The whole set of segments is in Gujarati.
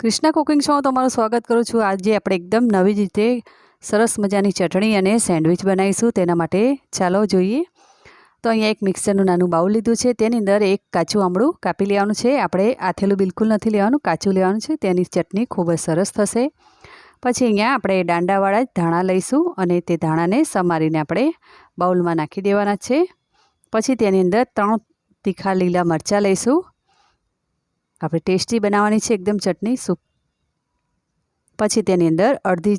કૃષ્ણા કુકિંગ શોમાં તમારું સ્વાગત કરું છું. આજે આપણે એકદમ નવી રીતે સરસ મજાની ચટણી અને સેન્ડવિચ બનાવીશું. તેના માટે ચાલો જોઈએ. તો અહીંયા એક મિક્સરનું નાનું બાઉલ લીધું છે. તેની અંદર એક કાચું આમળું કાપી લેવાનું છે. આપણે આથેલું બિલકુલ નથી લેવાનું, કાચું લેવાનું છે. તેની ચટણી ખૂબ જ સરસ થશે. પછી અહીંયા આપણે દાંડાવાળા જ ધાણા લઈશું અને તે ધાણાને સમારીને આપણે બાઉલમાં નાખી દેવાના છે. પછી તેની અંદર ત્રણ તીખા લીલા મરચાં લઈશું. આપણે ટેસ્ટી બનાવવાની છે એકદમ ચટણી, સૂપ. પછી તેની અંદર અડધી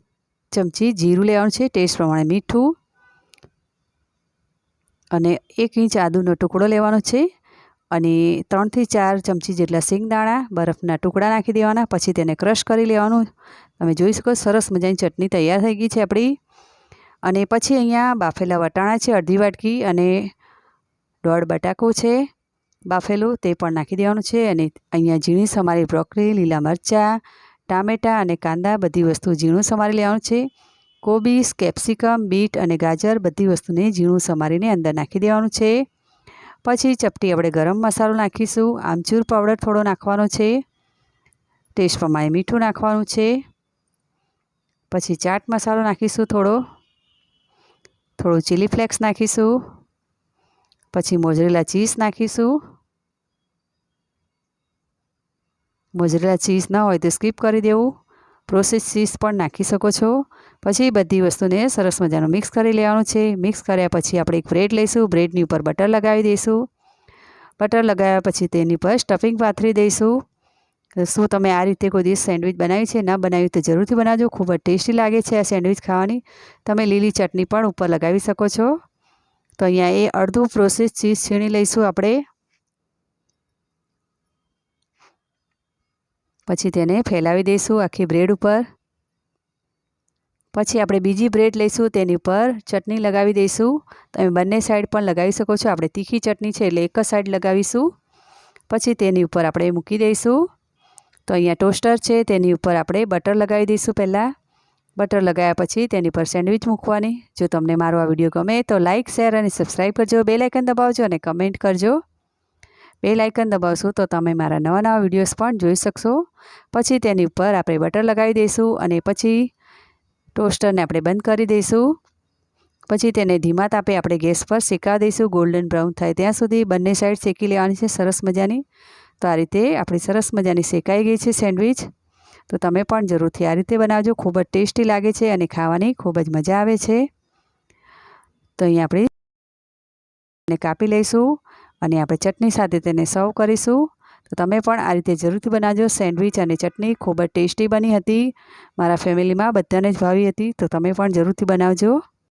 ચમચી જીરું લેવાનું છે, ટેસ્ટ પ્રમાણે મીઠું. અને એક ઇંચ આદુનો ટુકડો લેવાનો છે અને ત્રણથી ચાર ચમચી જેટલા સિંગદાણા બરફના ટુકડા નાખી દેવાના, પછી તેને ક્રશ કરી લેવાનું. તમે જોઈ શકો સરસ મજાની ચટણી તૈયાર થઈ ગઈ છે આપણી. અને પછી અહીંયા બાફેલા વટાણા છે, અડધી વાટકી અને દોઢ બટાકો છે. બાફેલું તે પણ નાખી દેવાનું છે અને અહીંયા ઝીણી સમારી બ્રોકરી લીલા મરચાં, ટામેટાં અને કાંદા બધી વસ્તુ ઝીણું સમારી લેવાનું છે. કોબીસ કેપ્સિકમ, બીટ અને ગાજર બધી વસ્તુને ઝીણું સમારીને અંદર નાખી દેવાનું છે. પછી ચપટી આપણે ગરમ મસાલો નાખીશું. આમચૂર પાવડર થોડો નાખવાનો છે. ટેસ્ટ પ્રમાણે મીઠું નાખવાનું છે. પછી ચાટ મસાલો નાખીશું થોડો. થોડું ચીલી ફ્લેક્સ નાખીશું. પછી મોજરેલા ચીઝ નાખીશું. મોજરેલા ચીઝ ન હોય તો સ્કીપ કરી દેવું. પ્રોસેસ ચીઝ પણ નાખી શકો છો. પછી બધી વસ્તુને સરસ મજાનું મિક્સ કરી લેવાનું છે. મિક્સ કર્યા પછી આપણે એક બ્રેડ લઈશું. બ્રેડની ઉપર બટર લગાવી દઈશું. બટર લગાવ્યા પછી તેની પર સ્ટફિંગ પાથરી દઈશું. શું તમે આ રીતે કોઈ દિવસ સેન્ડવિચ બનાવી છે? ન બનાવી તો જરૂરથી બનાવજો. ખૂબ જ ટેસ્ટી લાગે છે આ સેન્ડવિચ ખાવાની. તમે લીલી ચટણી પણ ઉપર લગાવી શકો છો. તો અહીંયા એ અડધું પ્રોસેસ ચીઝ છીણી લઈશું આપણે. પછી તેને ફેલાવી દઈશું આખી બ્રેડ ઉપર. પછી આપણે બીજી બ્રેડ લઈશું તેની ઉપર ચટણી લગાવી દઈશું. તમે બંને સાઈડ પણ લગાવી શકો છો. આપણે તીખી ચટણી છે એટલે એક જ સાઈડ લગાવીશું. પછી તેની ઉપર આપણે મૂકી દઈશું. તો અહીંયા ટોસ્ટર છે, તેની ઉપર આપણે બટર લગાવી દઈશું પહેલાં. બટર લગાવ્યા પછી તેની પર સેન્ડવિચ મૂકવાની. જો તમને મારો આ વીડિયો ગમે તો લાઇક શેર અને સબસ્ક્રાઈબ કરજો. બે લાઇકન દબાવજો અને કમેન્ટ કરજો. બે લાઇકન દબાવશો તો તમે મારા નવા નવા વિડીયોઝ પણ જોઈ શકશો. પછી તેની ઉપર આપણે બટર લગાવી દઈશું અને પછી ટોસ્ટરને આપણે બંધ કરી દઈશું. પછી તેને ધીમા તાપે આપણે ગેસ પર શેકાવી દઈશું. ગોલ્ડન બ્રાઉન થાય ત્યાં સુધી બંને સાઈડ શેકી લેવાની છે. સરસ મજાની. તો આ રીતે આપણી સરસ મજાની શેકાઈ ગઈ છે સેન્ડવિચ. તો તમે પણ જરૂરથી આ રીતે બનાવજો. ખૂબ જ ટેસ્ટી લાગે છે અને ખાવાની ખૂબ જ મજા આવે છે. તો અહીં આપણે કાપી લઈશું અને આપણે ચટણી સાથે તેને સર્વ કરીશું. તો તમે પણ આ રીતે જરૂરથી બનાવજો. સેન્ડવિચ અને ચટણી ખૂબ જ ટેસ્ટી બની હતી. મારા ફેમિલીમાં બધાને જ ભાવી હતી. તો તમે પણ જરૂરથી બનાવજો.